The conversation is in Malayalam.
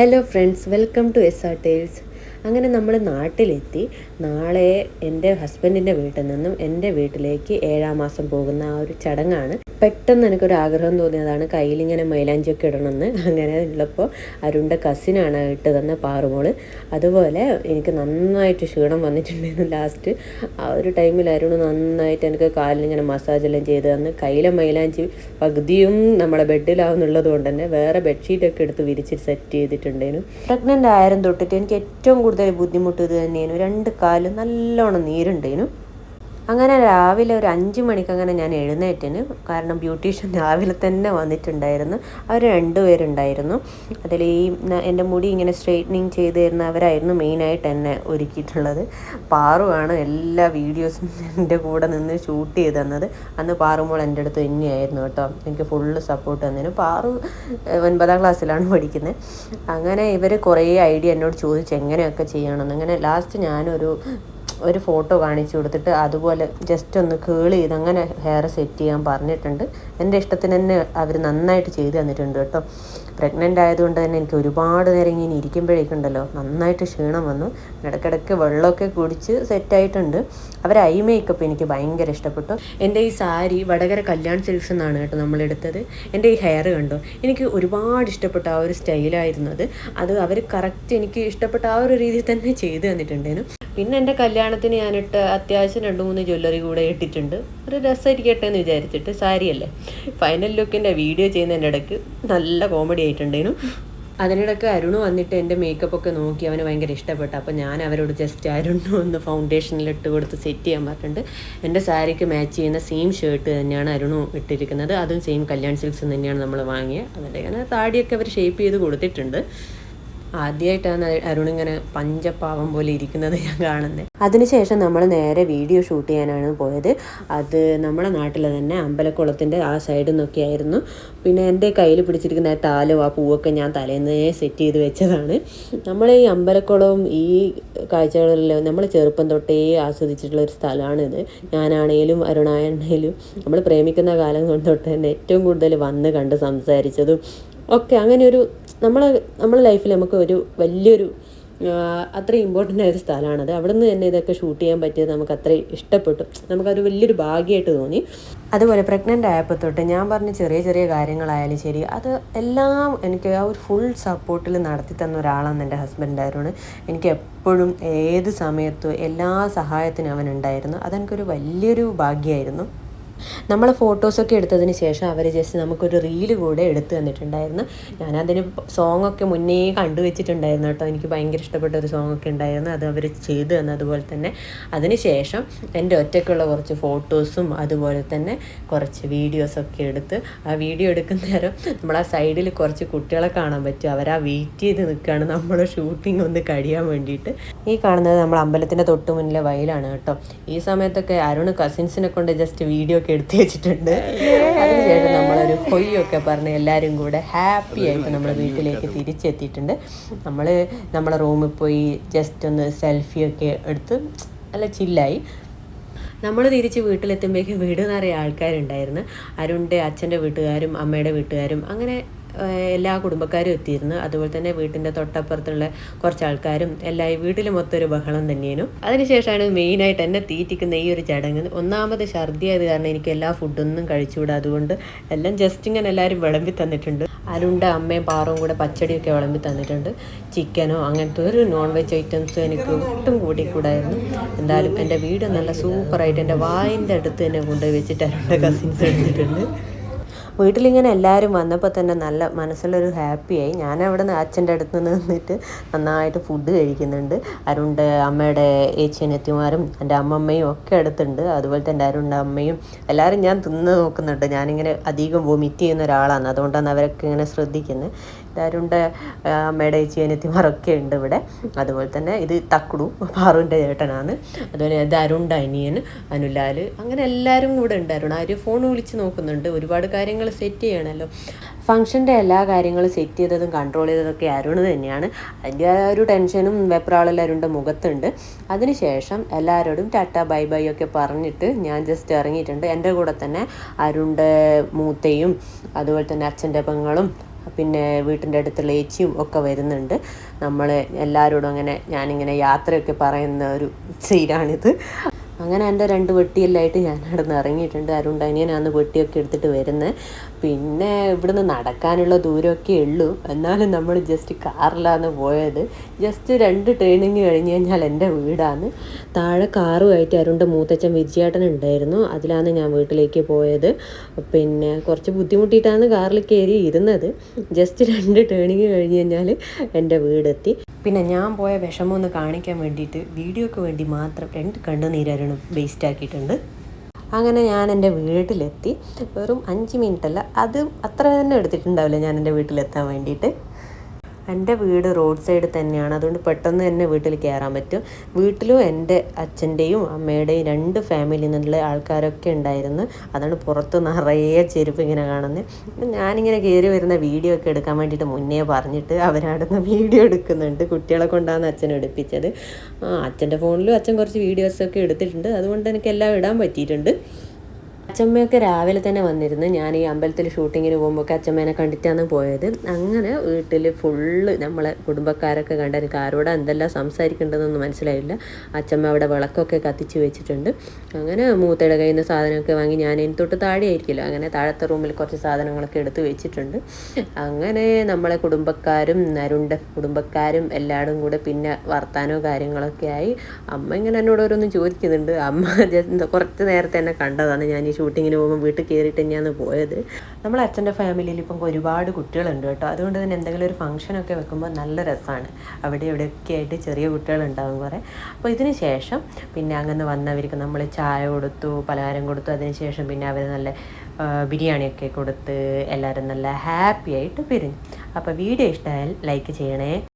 Hello friends welcome to S R Tales അങ്ങനെ നമ്മൾ നാട്ടിലെത്തി. നാളെ എന്റെ ഹസ്ബൻഡിന്റെ വീട്ടിൽ നിന്നും എന്റെ വീട്ടിലേക്ക് ഏഴാം മാസം പോകുന്ന ആ ഒരു ചടങ്ങാണ്. പെട്ടെന്ന് എനിക്കൊരു ആഗ്രഹം തോന്നിയതാണ് കയ്യിലിങ്ങനെ മൈലാഞ്ചിയൊക്കെ ഇടണമെന്ന്. അങ്ങനെ ഉള്ളപ്പോൾ അരുണിന്റെ കസിനാണ് ഇട്ട് തന്ന പാറുമോൾ. അതുപോലെ എനിക്ക് നന്നായിട്ട് ക്ഷീണം വന്നിട്ടുണ്ടായിരുന്നു ലാസ്റ്റ് ആ ഒരു ടൈമിൽ അരുൺ നന്നായിട്ട് എനിക്ക് കാലിനിങ്ങനെ മസാജെല്ലാം ചെയ്ത് തന്ന്. കയ്യിലെ മൈലാഞ്ചി പകുതിയും നമ്മുടെ ബെഡിലാവുന്നുള്ളത് കൊണ്ട് തന്നെ വേറെ ബെഡ്ഷീറ്റൊക്കെ എടുത്ത് വിരിച്ച് സെറ്റ് ചെയ്തിട്ടുണ്ടായിരുന്നു. പ്രഗ്നന്റ് ആയിരം തൊട്ടിട്ട് എനിക്ക് ഏറ്റവും കൂടുതൽ ബുദ്ധിമുട്ട് ഇത് തന്നെയായിരുന്നു. രണ്ട് കാലും നല്ലോണം നീരുണ്ടായിരുന്നു. അങ്ങനെ രാവിലെ ഒരു അഞ്ച് മണിക്ക് അങ്ങനെ ഞാൻ എഴുന്നേറ്റിന്. കാരണം ബ്യൂട്ടീഷ്യൻ രാവിലെ തന്നെ വന്നിട്ടുണ്ടായിരുന്നു. അവർ രണ്ടുപേരുണ്ടായിരുന്നു. അതിൽ ഈ എന്റെ മുടി ഇങ്ങനെ സ്ട്രെയിറ്റനിങ് ചെയ്ത് തരുന്നവരായിരുന്നു മെയിനായിട്ട് എന്നെ ഒരുക്കിയിട്ടുള്ളത്. പാറുവാണ് എല്ലാ വീഡിയോസും എന്റെ കൂടെ നിന്ന് ഷൂട്ട് ചെയ്ത് തന്നത്. അന്ന് പാറുമ്പോൾ എന്റെ അടുത്ത് തന്നെയായിരുന്നു കേട്ടോ. എനിക്ക് ഫുള്ള് സപ്പോർട്ട് തന്നതിന് പാറു ഒൻപതാം ക്ലാസ്സിലാണ് പഠിക്കുന്നത് അങ്ങനെ ഇവർ കുറേ ഐഡിയ എന്നോട് ചോദിച്ചു എങ്ങനെയൊക്കെ ചെയ്യണമെന്ന്? അങ്ങനെ ലാസ്റ്റ് ഞാനൊരു ഒരു ഫോട്ടോ കാണിച്ചു കൊടുത്തിട്ട് അതുപോലെ ജസ്റ്റ് ഒന്ന് കേൾ ചെയ്ത് അങ്ങനെ ഹെയർ സെറ്റ് ചെയ്യാൻ പറഞ്ഞിട്ടുണ്ട്. എന്റെ ഇഷ്ടത്തിന് തന്നെ അവർ നന്നായിട്ട് ചെയ്തു തന്നിട്ടുണ്ട് കേട്ടോ. പ്രഗ്നന്റ് ആയതുകൊണ്ട് തന്നെ എനിക്ക് ഒരുപാട് നേരം ഇങ്ങനെ ഇരിക്കുമ്പോഴേക്കുണ്ടല്ലോ നന്നായിട്ട് ക്ഷീണം വന്നു. ഇടയ്ക്കിടയ്ക്ക് വെള്ളമൊക്കെ കുടിച്ച് സെറ്റായിട്ടുണ്ട് അവർ ഐ മേക്കപ്പ് എനിക്ക് ഭയങ്കര ഇഷ്ടപ്പെട്ടു. എന്റെ ഈ സാരി വടകര കല്യാൺ സിൽക്സ് എന്നാണ് കേട്ടോ നമ്മളെടുത്തത് എന്റെ ഈ ഹെയർ കണ്ടോ എനിക്ക് ഒരുപാട് ഇഷ്ടപ്പെട്ട ആ ഒരു സ്റ്റൈലായിരുന്നു അത്. അത് അവർ കറക്റ്റ് എനിക്ക് ഇഷ്ടപ്പെട്ട ആ ഒരു രീതിയിൽ തന്നെ ചെയ്തു തന്നിട്ടുണ്ടായിരുന്നു. പിന്നെ എന്റെ കല്യാണത്തിന് ഞാനിട്ട് അത്യാവശ്യം രണ്ട് മൂന്ന് ജ്വല്ലറി കൂടെ ഇട്ടിട്ടുണ്ട്. ഒരു രസമായിരിക്കട്ടെ എന്ന് വിചാരിച്ചിട്ട് സാരിയല്ലേ ഫൈനൽ ലുക്കിന്റെ വീഡിയോ ചെയ്യുന്നതിന്റെ ഇടയ്ക്ക് നല്ല കോമഡി ആയിട്ടുണ്ടേനു അതിനിടയ്ക്ക് അരുൺ വന്നിട്ട് എന്റെ മേക്കപ്പ് ഒക്കെ നോക്കി അവന് ഭയങ്കര ഇഷ്ടപ്പെട്ടു. അപ്പോൾ ഞാൻ അവരോട് ജസ്റ്റ് അരുണ് ഒന്ന് ഫൗണ്ടേഷനിൽ ഇട്ട് കൊടുത്ത് സെറ്റ് ചെയ്യാൻ പറഞ്ഞിട്ടുണ്ട്. എന്റെ സാരിക്ക് മാച്ച് ചെയ്യുന്ന സെയിം ഷർട്ട് തന്നെയാണ് അരുണും ഇട്ടിരിക്കുന്നത്. അതും സെയിം കല്യാൺ സിൽക്സ് തന്നെയാണ് നമ്മൾ വാങ്ങിയത്. അതിന്റെ അങ്ങനെ താടിയൊക്കെ അവർ ഷേപ്പ് ചെയ്ത് കൊടുത്തിട്ടുണ്ട്. ആദ്യമായിട്ടാണ് അരുൺ ഇങ്ങനെ പഞ്ചപാവം പോലെ ഇരിക്കുന്നത് ഞാൻ കാണുന്നത് അതിനുശേഷം നമ്മൾ നേരെ വീഡിയോ ഷൂട്ട് ചെയ്യാനാണ് പോയത്. അത് നമ്മുടെ നാട്ടിൽ തന്നെ അമ്പലക്കുളത്തിന്റെ ആ സൈഡിൽ നിന്നൊക്കെ ആയിരുന്നു. പിന്നെ എന്റെ കയ്യിൽ പിടിച്ചിരിക്കുന്ന ആ താലും ആ പൂവൊക്കെ ഞാൻ തലേന്ന് സെറ്റ് ചെയ്ത് വെച്ചതാണ്. നമ്മൾ ഈ അമ്പലക്കുളവും ഈ കാഴ്ചകളിലെല്ലാം നമ്മൾ ചെറുപ്പം തൊട്ടേ ആസ്വദിച്ചിട്ടുള്ള ഒരു സ്ഥലമാണിത് ഞാനാണേലും അരുണായണേലും നമ്മൾ പ്രേമിക്കുന്ന കാലം തൊട്ട് തന്നെ ഏറ്റവും കൂടുതൽ വന്ന് കണ്ട് സംസാരിച്ചതും ഒക്കെ അങ്ങനെ ഒരു നമ്മൾ നമ്മുടെ ലൈഫിൽ നമുക്ക് ഒരു വലിയൊരു അത്രയും ഇമ്പോർട്ടന്റ് ആയൊരു സ്ഥലമാണത് അവിടെ നിന്ന് തന്നെ ഇതൊക്കെ ഷൂട്ട് ചെയ്യാൻ പറ്റിയത് നമുക്ക് അത്രയും ഇഷ്ടപ്പെട്ടു. നമുക്കത് വലിയൊരു ഭാഗ്യമായിട്ട് തോന്നി. അതുപോലെ പ്രഗ്നന്റ് ആയപ്പോൾ തൊട്ട് ഞാൻ പറഞ്ഞ ചെറിയ ചെറിയ കാര്യങ്ങളായാലും ശരി അത് എല്ലാം എനിക്ക് ആ ഒരു ഫുൾ സപ്പോർട്ടിൽ നടത്തി തന്ന ഒരാളാണ് എന്റെ ഹസ്ബൻഡായിരുന്നു എനിക്ക് എപ്പോഴും ഏത് സമയത്തും എല്ലാ സഹായത്തിനും അവനുണ്ടായിരുന്നു അതെനിക്കൊരു വലിയൊരു ഭാഗ്യമായിരുന്നു. നമ്മൾ ഫോട്ടോസൊക്കെ എടുത്തതിന് ശേഷം അവർ ജസ്റ്റ് നമുക്കൊരു റീൽ കൂടെ എടുത്തു തന്നിട്ടുണ്ടായിരുന്നു. ഞാനതിന് സോങ്ങൊക്കെ മുന്നേ കണ്ടു വെച്ചിട്ടുണ്ടായിരുന്നു കേട്ടോ. എനിക്ക് ഭയങ്കര ഇഷ്ടപ്പെട്ട ഒരു സോങ്ങൊക്കെ ഉണ്ടായിരുന്നു. അത് അവർ ചെയ്തു തന്നു അതുപോലെ തന്നെ. അതിന് ശേഷം എന്റെ ഒറ്റയ്ക്കുള്ള കുറച്ച് ഫോട്ടോസും അതുപോലെ തന്നെ കുറച്ച് വീഡിയോസൊക്കെ എടുത്ത് ആ വീഡിയോ എടുക്കുന്ന നേരം നമ്മൾ ആ സൈഡിൽ കുറച്ച് കുട്ടികളെ കാണാൻ പറ്റും. അവർ ആ വെയിറ്റ് ചെയ്ത് നിൽക്കുകയാണ് നമ്മൾ ഷൂട്ടിംഗ് ഒന്ന് കഴിയാൻ വേണ്ടിയിട്ട്. ഈ കാണുന്നത് നമ്മൾ അമ്പലത്തിന്റെ തൊട്ട് മുന്നിലെ വയലാണ് കേട്ടോ. ഈ സമയത്തൊക്കെ അരുൺ കസിൻസിനെ കൊണ്ട് ജസ്റ്റ് വീഡിയോ ഒക്കെ എടുത്തു വെച്ചിട്ടുണ്ട്. അതിനുശേഷം നമ്മളൊരു കൊയ്യൊക്കെ പറഞ്ഞ് എല്ലാവരും കൂടെ ഹാപ്പി ആയിട്ട് നമ്മൾ വീട്ടിലേക്ക് തിരിച്ചെത്തിയിട്ടുണ്ട്. നമ്മൾ നമ്മളെ റൂമിൽ പോയി ജസ്റ്റ് ഒന്ന് സെൽഫിയൊക്കെ എടുത്ത് നല്ല ചില്ലായി നമ്മൾ തിരിച്ച് വീട്ടിലെത്തുമ്പോഴേക്കും വീട് നിറയെ ആൾക്കാരുണ്ടായിരുന്നു. അരുണിന്റെ അച്ഛന്റെ വീട്ടുകാരും അമ്മയുടെ വീട്ടുകാരും അങ്ങനെ എല്ലാ കുടുംബക്കാരും എത്തിയിരുന്നു. അതുപോലെ തന്നെ വീട്ടിന്റെ തൊട്ടപ്പുറത്തുള്ള കുറച്ച് ആൾക്കാരും എല്ലാ വീട്ടിലും മൊത്തം ഒരു ബഹളം തന്നെയായിരുന്നു അതിനുശേഷമാണ് മെയിനായിട്ട് എന്നെ തീറ്റിക്കുന്ന ഈ ഒരു ചടങ്ങ്. ഒന്നാമത് ഛർദി ആയത് കാരണം എനിക്ക് എല്ലാ ഫുഡൊന്നും കഴിച്ചുകൂടാ. അതുകൊണ്ട് എല്ലാം ജസ്റ്റ് ഇങ്ങനെ എല്ലാവരും വിളമ്പി തന്നിട്ടുണ്ട്. അരുണ്ട അമ്മയും പാറും കൂടെ പച്ചടിയൊക്കെ വിളമ്പി തന്നിട്ടുണ്ട്. ചിക്കനോ അങ്ങനത്തെ ഒരു നോൺ വെജ് ഐറ്റംസും എനിക്ക് ഒട്ടും കൂടിക്കൂടായിരുന്നു. എന്തായാലും എന്റെ വീട് നല്ല സൂപ്പറായിട്ട് എന്റെ വായിന്റെ അടുത്ത് തന്നെ കൊണ്ടുപോയി വെച്ചിട്ട് അരുണ്ട കസിൻസ് എടുത്തിട്ടുണ്ട്. വീട്ടിലിങ്ങനെ എല്ലാവരും വന്നപ്പോൾ തന്നെ നല്ല മനസ്സിലൊരു ഹാപ്പിയായി ഞാൻ അവിടെ നിന്ന് അച്ഛന്റെ അടുത്ത് നിന്ന് നിന്നിട്ട് നന്നായിട്ട് ഫുഡ് കഴിക്കുന്നുണ്ട്. അരുണിന്റെ അമ്മയുടെ ഏച്ചിയനെത്തിമാരും എന്റെ അമ്മമ്മയും ഒക്കെ അടുത്തുണ്ട്. അതുപോലെ തന്നെ അരുണിന്റെ അമ്മയും എല്ലാവരും ഞാൻ തിന്ന് നോക്കുന്നുണ്ട്. ഞാനിങ്ങനെ അധികം വൊമിറ്റ് ചെയ്യുന്ന ഒരാളാണ്. അതുകൊണ്ടാണ് അവരൊക്കെ ഇങ്ങനെ ശ്രദ്ധിക്കുന്നത് ഇത് അമ്മയുടെ ചേച്ചി അമ്മയുടെ ഏച്ചിയനെത്തിമാരൊക്കെ ഉണ്ട് ഇവിടെ. അതുപോലെ തന്നെ ഇത് തക്കുടു പാറുവിന്റെ ചേട്ടനാണ് അതുപോലെ ഇത് അരുണ്ട് അനിയൻ അനുലാൽ അങ്ങനെ എല്ലാവരും കൂടെ ഉണ്ട്. അരുൺ ആര് ഫോൺ വിളിച്ച് നോക്കുന്നുണ്ട്. ഒരുപാട് കാര്യങ്ങൾ സെറ്റ് ചെയ്യണമല്ലോ ഫംഗ്ഷന്റെ എല്ലാ കാര്യങ്ങളും സെറ്റ് ചെയ്തതും കൺട്രോൾ ചെയ്തതൊക്കെ അരുൺ തന്നെയാണ്. അതിന്റെ ആ ഒരു ടെൻഷനും വെപ്രാളെല്ലാം അരുണിന്റെ മുഖത്തുണ്ട്. അതിനുശേഷം എല്ലാവരോടും ടാറ്റ ബൈ ബൈ ഒക്കെ പറഞ്ഞിട്ട് ഞാൻ ജസ്റ്റ് ഇറങ്ങിയിട്ടുണ്ട്. എന്റെ കൂടെ തന്നെ അരുണിന്റെ മൂത്തയും അതുപോലെ തന്നെ അച്ഛന്റെ പെങ്ങളും പിന്നെ വീട്ടിന്റെ അടുത്തുള്ള ഏച്ചിയും ഒക്കെ വരുന്നുണ്ട്. നമ്മൾ എല്ലാവരോടും അങ്ങനെ ഞാനിങ്ങനെ യാത്രയൊക്കെ പറയുന്ന ഒരു സീനാണിത് അങ്ങനെ എന്റെ രണ്ട് വെട്ടിയെല്ലായിട്ട് ഞാൻ അവിടെ നിന്ന് ഇറങ്ങിയിട്ടുണ്ട് അരുണ്ടനിയനാണ് വെട്ടിയൊക്കെ എടുത്തിട്ട് വരുന്നത് പിന്നെ ഇവിടുന്ന് നടക്കാനുള്ള ദൂരമൊക്കെ ഉള്ളൂ. എന്നാലും നമ്മൾ ജസ്റ്റ് കാറിലാണ് പോയത്. ജസ്റ്റ് രണ്ട് ട്രെയിനിങ് കഴിഞ്ഞ് കഴിഞ്ഞാൽ എന്റെ വീടാണ് താഴെ കാറുമായിട്ട് അരുണ്ട മൂത്തച്ഛൻ വിജയേട്ടൻ ഉണ്ടായിരുന്നു. അതിലാണ് ഞാൻ വീട്ടിലേക്ക് പോയത്. പിന്നെ കുറച്ച് ബുദ്ധിമുട്ടിയിട്ടാണ് കാറിൽ കയറി ഇരുന്നത്. ജസ്റ്റ് രണ്ട് ടേണിങ് കഴിഞ്ഞ് കഴിഞ്ഞാൽ എന്റെ വീടെത്തി. പിന്നെ ഞാൻ പോയ വിഷമം ഒന്ന് കാണിക്കാൻ വേണ്ടിയിട്ട് വീഡിയോയ്ക്ക് വേണ്ടി മാത്രം രണ്ട് കണ്ണുനീരരണം വേസ്റ്റ് ആക്കിയിട്ടുണ്ട്. അങ്ങനെ ഞാൻ എന്റെ വീട്ടിലെത്തി. വെറും അഞ്ച് മിനിറ്റല്ല അത് അത്ര തന്നെ എടുത്തിട്ടുണ്ടാവില്ല ഞാൻ എന്റെ വീട്ടിലെത്താൻ വേണ്ടിയിട്ട്. എന്റെ വീട് റോഡ് സൈഡ് തന്നെയാണ്. അതുകൊണ്ട് പെട്ടെന്ന് തന്നെ വീട്ടിൽ കയറാൻ പറ്റും. വീട്ടിലും എന്റെ അച്ഛന്റെയും അമ്മയുടെയും രണ്ട് ഫാമിലിയിൽ നിന്നുള്ള ആൾക്കാരൊക്കെ ഉണ്ടായിരുന്നു. അതാണ് പുറത്ത് നിറയെ ചെരുപ്പ് ഇങ്ങനെ കാണുന്നത്. അപ്പം ഞാനിങ്ങനെ കയറി വരുന്ന വീഡിയോ ഒക്കെ എടുക്കാൻ വേണ്ടിയിട്ട് മുന്നേ പറഞ്ഞിട്ട് അവരവിടുന്ന് വീഡിയോ എടുക്കുന്നുണ്ട്. കുട്ടികളെ കൊണ്ടാണ് അച്ഛൻ എടുപ്പിച്ചത്. അച്ഛന്റെ ഫോണിലും അച്ഛൻ കുറച്ച് വീഡിയോസൊക്കെ എടുത്തിട്ടുണ്ട്. അതുകൊണ്ട് എനിക്ക് എല്ലാം ഇടാൻ പറ്റിയിട്ടുണ്ട്. അച്ചമ്മയൊക്കെ രാവിലെ തന്നെ വന്നിരുന്നു ഞാൻ ഈ അമ്പലത്തിൽ ഷൂട്ടിങ്ങിന് പോകുമ്പോൾ അച്ചമ്മേനെ കണ്ടിട്ടാണ് പോയത്. അങ്ങനെ വീട്ടിൽ ഫുള്ള് നമ്മളെ കുടുംബക്കാരൊക്കെ കണ്ട് എനിക്ക് ആരോടെ എന്തെല്ലാം സംസാരിക്കേണ്ടതെന്നൊന്നും മനസ്സിലായില്ല. അച്ചമ്മ അവിടെ വിളക്കൊക്കെ കത്തിച്ച് വെച്ചിട്ടുണ്ട്. അങ്ങനെ മൂത്തയുടെ കയ്യിൽ നിന്ന് സാധനമൊക്കെ വാങ്ങി ഞാൻ ഇനി തൊട്ട് താഴെ ആയിരിക്കില്ല അങ്ങനെ താഴത്തെ റൂമിൽ കുറച്ച് സാധനങ്ങളൊക്കെ എടുത്ത് വെച്ചിട്ടുണ്ട്. അങ്ങനെ നമ്മളെ കുടുംബക്കാരും നരുണ്ട കുടുംബക്കാരും എല്ലാവരും കൂടെ പിന്നെ വർത്താനോ കാര്യങ്ങളൊക്കെ ആയി. അമ്മ ഇങ്ങനെ എന്നോട് ഓരോന്നും ചോദിക്കുന്നുണ്ട്. അമ്മ കുറച്ച് നേരത്തെ എന്നെ കണ്ടതാണ്. ഞാൻ ഈ ഷൂട്ടിങ്ങിന് പോകുമ്പോൾ വീട്ടിൽ കയറിയിട്ട് തന്നെയാണ് പോയത്. നമ്മളെ അച്ഛന്റെ ഫാമിലിയിൽ ഇപ്പം ഒരുപാട് കുട്ടികളുണ്ട് കേട്ടോ. അതുകൊണ്ട് തന്നെ എന്തെങ്കിലും ഒരു ഫംഗ്ഷനൊക്കെ വെക്കുമ്പോൾ നല്ല രസമാണ് അവിടെ ഇവിടെയൊക്കെ ആയിട്ട് ചെറിയ കുട്ടികളുണ്ടാവും കുറേ. അപ്പോൾ ഇതിന് ശേഷം പിന്നെ അങ്ങനെ വന്നവർക്ക് നമ്മൾ ചായ കൊടുത്തു പലഹാരം കൊടുത്തു. അതിന് ശേഷം പിന്നെ അവർ നല്ല ബിരിയാണിയൊക്കെ കൊടുത്ത് എല്ലാവരും നല്ല ഹാപ്പി ആയിട്ട് പിരിഞ്ഞു അപ്പോൾ വീഡിയോ ഇഷ്ടമായാൽ ലൈക്ക് ചെയ്യണേ.